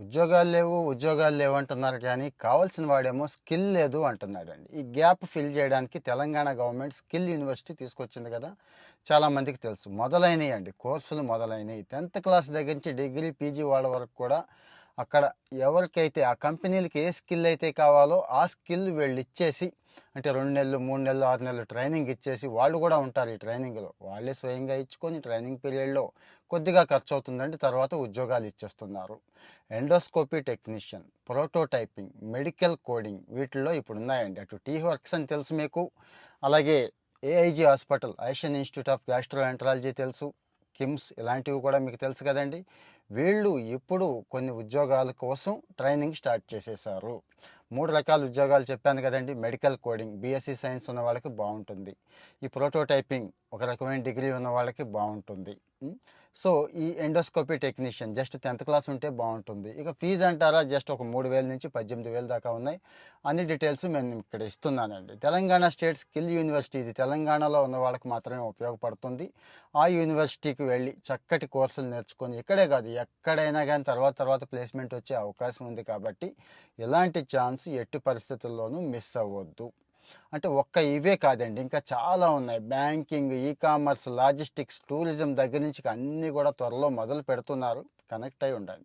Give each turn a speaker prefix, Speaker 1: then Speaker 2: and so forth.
Speaker 1: ఉద్యోగాలు లేవు ఉద్యోగాలు లేవు అంటున్నారు కానీ కావాల్సిన వాడేమో స్కిల్ లేదు అంటున్నాడండి. ఈ గ్యాప్ ఫిల్ చేయడానికి తెలంగాణ గవర్నమెంట్ స్కిల్ యూనివర్సిటీ తీసుకొచ్చింది కదా చాలామందికి తెలుసు. మొదలైనవి అండి కోర్సులు మొదలైనవి టెన్త్ క్లాస్ దగ్గర నుంచి డిగ్రీ పీజీ వాళ్ళ వరకు కూడా అక్కడ ఎవరికైతే ఆ కంపెనీలకి ఏ స్కిల్ అయితే కావాలో ఆ స్కిల్ వీళ్ళు ఇచ్చేసి అంటే రెండు నెలలు మూడు నెలలు ఆరు నెలలు ట్రైనింగ్ ఇచ్చేసి వాళ్ళు కూడా ఉంటారు ఈ ట్రైనింగ్లో. వాళ్ళే స్వయంగా ఇచ్చుకొని ట్రైనింగ్ పీరియడ్లో కొద్దిగా ఖర్చు అవుతుందండి తర్వాత ఉద్యోగాలు ఇచ్చేస్తున్నారు. Endoscopy technician prototyping medical coding వీటిల్లో ఇప్పుడు ఉన్నాయండి అటు టీ వర్క్స్ అని తెలుసు మీకు అలాగే AIG hospital Asian institute of gastroenterology తెలుసు. కిమ్స్ ఇలాంటివి కూడా మీకు తెలుసు కదండి. వీళ్ళు ఇప్పుడు కొన్ని ఉద్యోగాల కోసం ట్రైనింగ్ స్టార్ట్ చేసేసారు. మూడు రకాల ఉద్యోగాలు చెప్పాను కదండి. మెడికల్ కోడింగ్ బీఎస్సీ సైన్స్ ఉన్న వాళ్ళకి బాగుంటుంది. ఈ ప్రోటోటైపింగ్ ఒక రకమైన డిగ్రీ ఉన్న వాళ్ళకి బాగుంటుంది. సో ఈ endoscopy technician just tenth class ఉంటే బాగుంటుంది. ఇక ఫీజు అంటారా? జస్ట్ ఒక మూడు వేల నుంచి పద్దెనిమిది వేలు దాకా ఉన్నాయి. అన్ని డీటెయిల్స్ నేను ఇక్కడ ఇస్తున్నానండి. తెలంగాణ స్టేట్ స్కిల్ యూనివర్సిటీ ఇది. తెలంగాణలో ఉన్న వాళ్ళకి మాత్రమే ఉపయోగపడుతుంది. ఆ యూనివర్సిటీకి వెళ్ళి చక్కటి కోర్సులు నేర్చుకొని ఇక్కడే కాదు ఎక్కడైనా కానీ తర్వాత తర్వాత ప్లేస్మెంట్ వచ్చే అవకాశం ఉంది కాబట్టి ఎలాంటి ఛాన్స్ ఎట్టి పరిస్థితుల్లోనూ మిస్ అవ్వద్దు. అంటే ఒక్క ఇవే కాదండి. ఇంకా చాలా ఉన్నాయి. Banking e commerce logistics tourism దగ్గర నుంచి అన్నీ కూడా త్వరలో మొదలు పెడుతున్నారు. కనెక్ట్ అయి ఉండండి.